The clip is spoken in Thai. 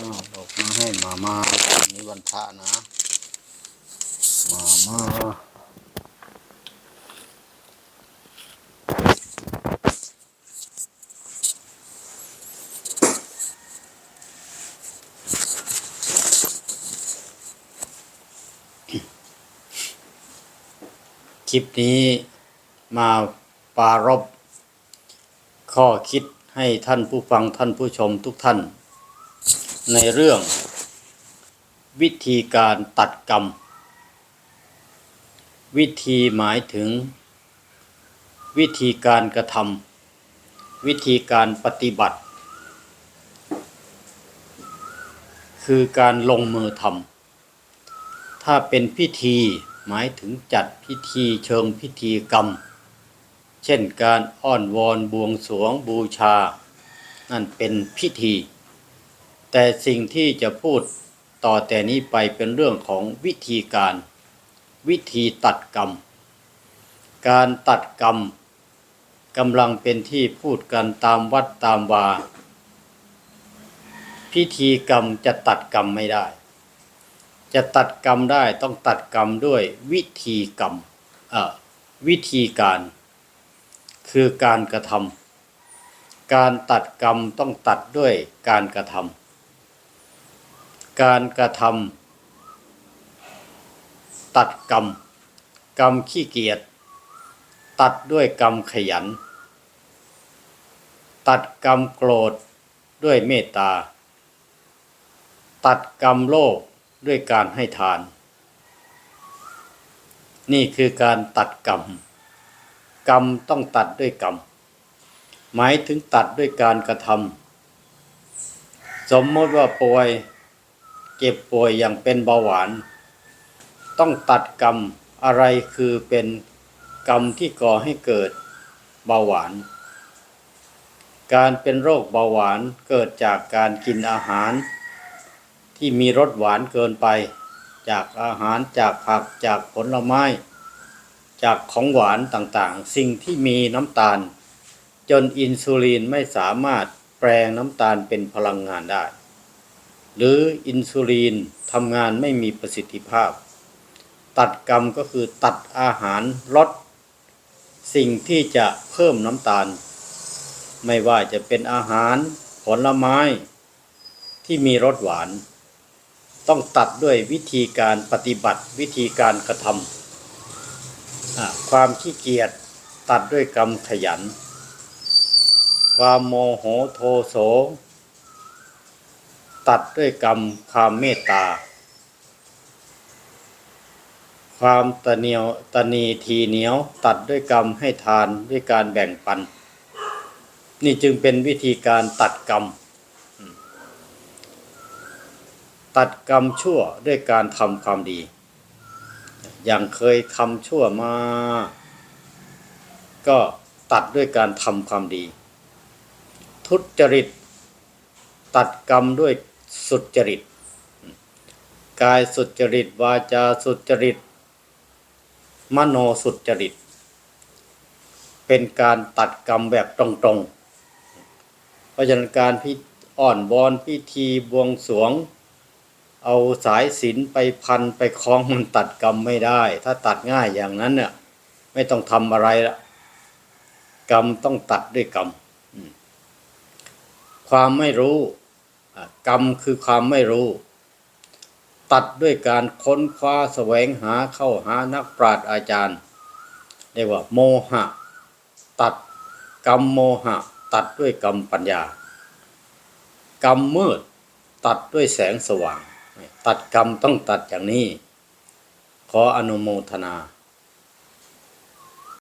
อ้าวบอกมาให้มามาวันนี้วันพระนะ มามาคลิปนี้มาปรารบข้อคิดให้ท่านผู้ฟังท่านผู้ชมทุกท่าน ในเรื่อง วิธีการตัดกรรม วิธีหมายถึง วิธีการกระทำวิธีการปฏิบัติ คือการลงมือทำถ้าเป็นพิธีหมายถึงจัดพิธีเชิงพิธีกรรม เช่นการอ้อนวอนบวงสรวงบูชา นั่นเป็นพิธี แต่สิ่งที่จะพูดต่อแต่นี้ไปเป็นเรื่องของวิธีการ วิธีตัดกรรม การตัดกรรมกำลังเป็นที่พูดกันตามวัดตามวาพิธีกรรมจะตัดกรรมไม่ได้ จะตัดกรรมได้ต้องตัดกรรมด้วยวิธีกรรมวิธีการ คือการกระทำการตัดกรรมต้องตัดด้วยการกระทำ การกระทำตัดกรรม กรรมขี้เกียจตัดด้วยกรรมขยัน ตัดกรรมโกรธด้วยเมตตา ตัดกรรมโลภด้วยการให้ทาน นี่คือการตัดกรรม กรรมต้องตัดด้วยกรรม หมายถึงตัดด้วยการกระทำสมมติว่าป่วย เจ็บป่วยอย่างเป็นเบาหวาน ต้องตัดกรรมอะไรคือเป็นกรรมที่ก่อให้เกิดเบาหวาน การเป็นโรคเบาหวานเกิดจากการกินอาหาร ที่มีรสหวานเกินไป จากอาหารจากผักจากผลไม้ จากของหวานต่างๆ สิ่งที่มีน้ำตาล จนอินซูลินไม่สามารถแปลงน้ำตาลเป็นพลังงานได้ หรืออินซูลินทำงานไม่มีประสิทธิภาพ ตัดกรรมก็คือตัดอาหารลดสิ่งที่จะเพิ่มน้ำตาล ไม่ว่าจะเป็นอาหารผลไม้ที่มีรสหวาน ต้องตัดด้วยวิธีการปฏิบัติวิธีการกระทำความขี้เกียจตัดด้วยกรรมขยัน ความโมโหโทโส ตัดด้วยกรรมความเมตตา ความตะเหนียวตะนีทีเหนียว ตัดด้วยกรรมให้ทานด้วยการแบ่งปัน นี่จึงเป็นวิธีการตัดกรรม ตัดกรรมชั่วด้วยการทำความดี อย่างเคยทำชั่วมา ก็ตัดด้วยการทำความดี ทุจริตตัดกรรมด้วย สุจริต กายสุจริต วาจาสุจริต มโนสุจริต เป็นการตัดกรรมแบบตรงๆ เพราะฉะนั้นการพิอ่อนบอนพิธีบวงสรวง เอาสายสิญจนไปพันไปคล้องมันตัดกรรมไม่ได้ ถ้าตัดง่ายอย่างนั้นเนี่ยไม่ต้องทำอะไรละกรรมต้องตัดด้วยกรรมความไม่รู้ กรรมคือความไม่รู้ ตัดด้วยการค้นคว้าแสวงหาเข้าหานักปราชญ์อาจารย์เรียกว่าโมหะ ตัดกรรมโมหะ ตัดด้วยกรรมปัญญา กรรมมืด ตัดด้วยแสงสว่าง ตัดกรรมต้องตัดอย่างนี้ ขออนุโมทนา